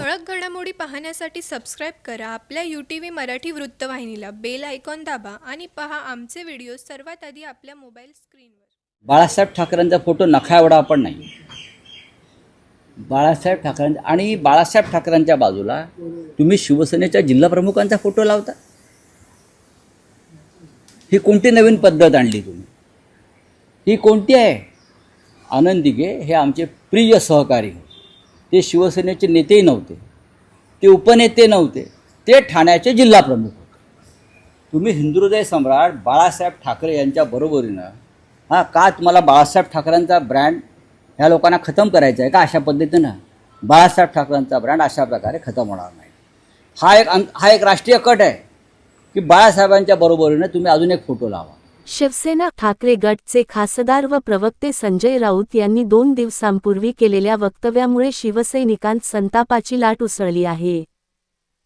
ठळक घडामोडी पाहण्यासाठी सबस्क्राईब करा. आपल्या यू टी व्ही मराठी वृत्तवाहिनीला बेल आयकॉन दाबा आणि पहा आमचे व्हिडिओ सर्वात आधी आपल्या मोबाईल स्क्रीनवर बाळासाहेब ठाकरेंचा फोटो नखा एवढा पण नाही. बाळासाहेब ठाकरेंचा आणि बाळासाहेब ठाकरेंच्या बाजूला तुम्ही शिवसेनेच्या जिल्हाप्रमुखांचा फोटो लावता? ही कोणती नवीन पद्धत आणली तुम्ही? ही कोणती आहे? आनंदिगे हे आमचे प्रिय सहकारी होते. ते शिवसेनेचे नेतेही नव्हते. ते उपनेते नव्हते. ते ठाण्याचे जिल्हाप्रमुख होते. तुम्ही हिंदुहृदय सम्राट बाळासाहेब ठाकरे यांच्या बरोबरीनं हां का तुम्हाला बाळासाहेब ठाकरेंचा ब्रँड ह्या लोकांना खतम करायचा आहे का अशा पद्धतीनं? बाळासाहेब ठाकरेंचा ब्रँड अशा प्रकारे खतम होणार नाही. हा एक अं- हा एक राष्ट्रीय कट आहे की बाळासाहेबांच्या बरोबरीनं तुम्ही अजून एक फोटो लावा. शिवसेना ठाकरे गटचे खासदार व प्रवक्ते संजय राऊत यांनी दोन दिवसांपूर्वी केलेल्या वक्तव्यामुळे शिवसैनिकांत संतापाची लाट उसळली आहे.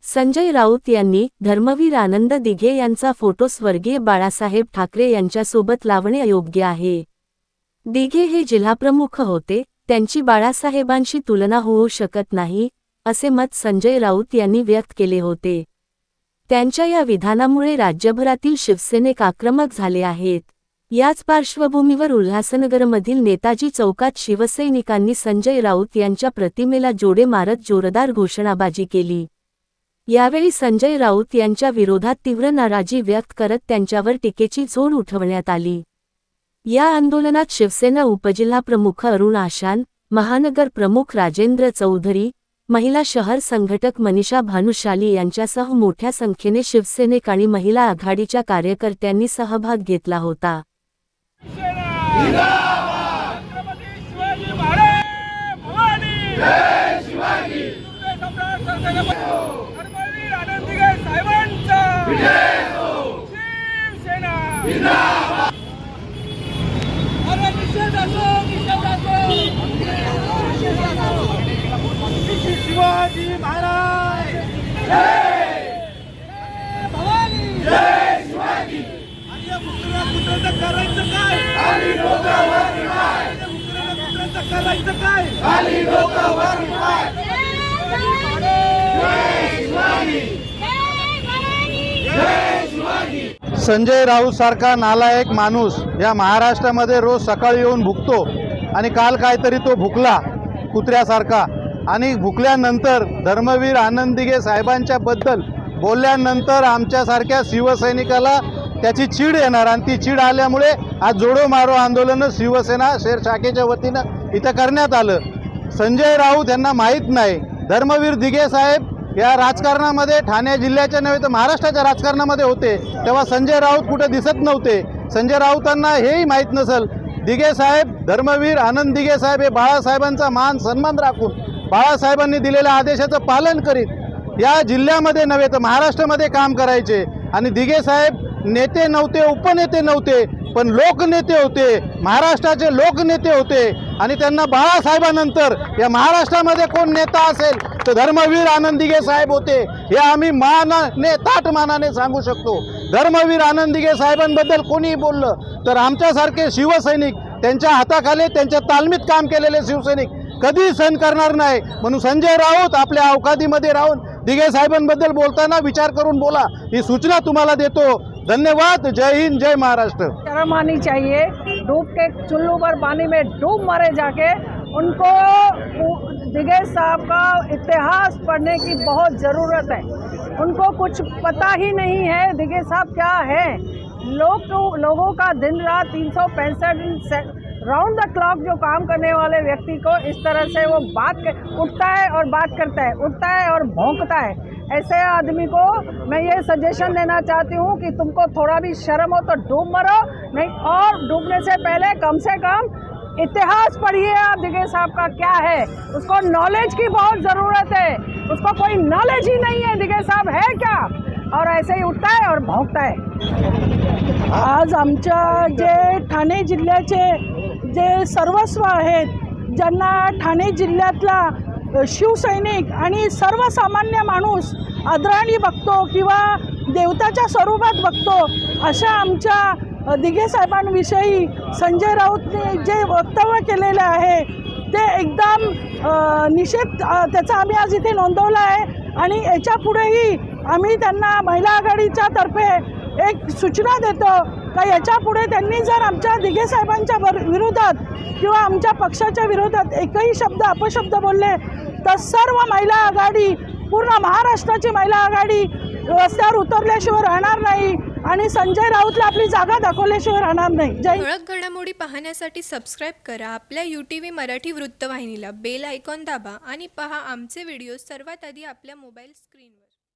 संजय राऊत यांनी धर्मवीर आनंद दिघे यांचा फोटो स्वर्गीय बाळासाहेब ठाकरे यांच्यासोबत लावणे अयोग्य आहे. दिघे हे जिल्हाप्रमुख होते त्यांची बाळासाहेबांशी तुलना होऊ शकत नाही असे मत संजय राऊत यांनी व्यक्त केले होते. त्यांच्या या विधानामुळे राज्यभरातील शिवसेनेक आक्रमक झाले आहेत. याच पार्श्वभूमीवर उल्हासनगरमधील नेताजी चौकात शिवसैनिकांनी संजय राऊत यांच्या प्रतिमेला जोडे मारत जोरदार घोषणाबाजी केली. यावेळी संजय राऊत यांच्या विरोधात तीव्र नाराजी व्यक्त करत त्यांच्यावर टीकेची झोड उठवण्यात आली. या आंदोलनात शिवसेना उपजिल्हाप्रमुख अरुण आशान महानगर प्रमुख राजेंद्र चौधरी महिला शहर संघटक मनीषा भानुशाली यांच्यासह मोठ्या संख्येने शिवसैनिक आणि महिला आघाडीच्या कार्यकर्त्यांनी सहभाग घेतला होता. Yeah शिवाजी महाराज भवानी जय शिवाजी सम्राट सरकारने धर्मवीर आनंदीगे साहेबांचा शिवसेना अरे निषेध असो निषेध असो शिवाजी महाराज जय भवानी जय शिवाजी आणि या मुकरा कुत्राचं करायचं काय खाली डोकावर कुत्राचं करायचं काय खाली डोकावर संजय राऊत सारखा नालायक माणूस या महाराष्ट्रामध्ये रोज सकाळी येऊन भुकतो आणि काल काहीतरी तो भुकला कुत्र्यासारखा आणि भुकल्यानंतर धर्मवीर आनंद दिघे बोलल्यानंतर आमच्यासारख्या शिवसैनिकाला त्याची चीड येणार आणि ती चीड आल्यामुळे आज जोडो मारो आंदोलन शिवसेना शेर शाखेच्या वतीनं इथं करण्यात आलं. संजय राऊत यांना माहीत नाही. धर्मवीर दिघे साहेब या राजकारणामध्ये ठाणे जिल्ह्याच्या नव्हे तर महाराष्ट्राच्या राजकारणामध्ये होते. तेव्हा संजय राऊत कुठं दिसत नव्हते. संजय राऊतांना हेही माहीत नसेल. दिघे साहेब धर्मवीर आनंद दिघे साहेब हे बाळासाहेबांचा मान सन्मान राखून बाळासाहेबांनी दिलेल्या आदेशाचं पालन करीत या जिल्ह्यामध्ये नव्हे तर महाराष्ट्रामध्ये काम करायचे. आणि दिघे साहेब नेते नव्हते उपनेते नव्हते पण लोकनेते होते. महाराष्ट्राचे लोकनेते होते. आणि त्यांना बाळासाहेबानंतर या महाराष्ट्रामध्ये कोण नेता असेल तर धर्मवीर आनंद दिघे साहेब होते. हे आम्ही मानाने ताट मानाने सांगू शकतो. धर्मवीर आनंद साहेबांबद्दल कोणीही बोललं तर आमच्यासारखे शिवसैनिक त्यांच्या हाताखाली त्यांच्या तालमीत काम केलेले शिवसैनिक कधी सहन करणार नाही. म्हणून संजय राऊत आपल्या अवकादीमध्ये राहून दिघे साहेबांबद्दल बोलताना विचार करून बोला. ही सूचना तुम्हाला देतो. धन्यवाद. जय हिंद, जय महाराष्ट्र. शर्म आनी चाहिए. डूब के चुल्लू पर पानी में डूब मरे जाके उनको दिगेश साहब का इतिहास पढ़ने की बहुत ज़रूरत है। उनको कुछ पता ही नहीं है दिगेश साहब क्या है। लोग तो लोगों का दिन रात तीन सौ पैंसठ राउंड द क्लॉक जो काम करने वाले व्यक्ति को इस तरह से वो बात कर, उठता है और बात करता है उठता है और भोंकता है। ऐसे आदमी को मैं ये सजेशन देना चाहती हूँ कि तुमको थोड़ा भी शर्म हो तो डूब मरो नहीं और डूबने से पहले कम से कम इतिहास पढ़िए आप दिगे साहब का क्या है? उसको नॉलेज की बहुत ज़रूरत है। उसको कोई नॉलेज ही नहीं है दिगे साहब है क्या? और ऐसे ही उठता है और भौंकता है। आज आमच्या जे ठाणे जिल्ह्याचे जे सर्वस्व आहेत ज्यांना ठाणे जिल्ह्यातला शिवसैनिक आणि सर्वसामान्य माणूस आदराने बघतो किंवा देवताच्या स्वरूपात बघतो अशा आमच्या दिघेसाहेबांविषयी दिघे साहेबांविषयी संजय राऊतने जे वक्तव्य केलेलं आहे ते एकदम निषेध त्याचा आम्ही आज इथे नोंदवला आहे. आणि याच्या पुढेही आम्ही त्यांना महिला आघाडीच्या तर्फे एक सूचना देतो का याच्यापुढे त्यांनी जर आमच्या दिघे साहेबांच्या वर विरोधात किंवा आमच्या पक्षाच्या विरोधात एकही शब्द अपशब्द बोलले तर सर्व महिला आघाडी पूर्ण महाराष्ट्राची महिला आघाडी रस्त्यावर उतरल्याशिवाय राहणार नाही आणि संजय राऊतला आपली जागा दाखवल्याशिवाय राहणार नाही. जय ठळक घडामोडी पाहण्यासाठी सबस्क्राईब करा. आपल्या यू टी व्ही मराठी वृत्तवाहिनीला बेल आयकॉन दाबा आणि पहा आमचे व्हिडिओ सर्वात आधी आपल्या मोबाईल स्क्रीनवर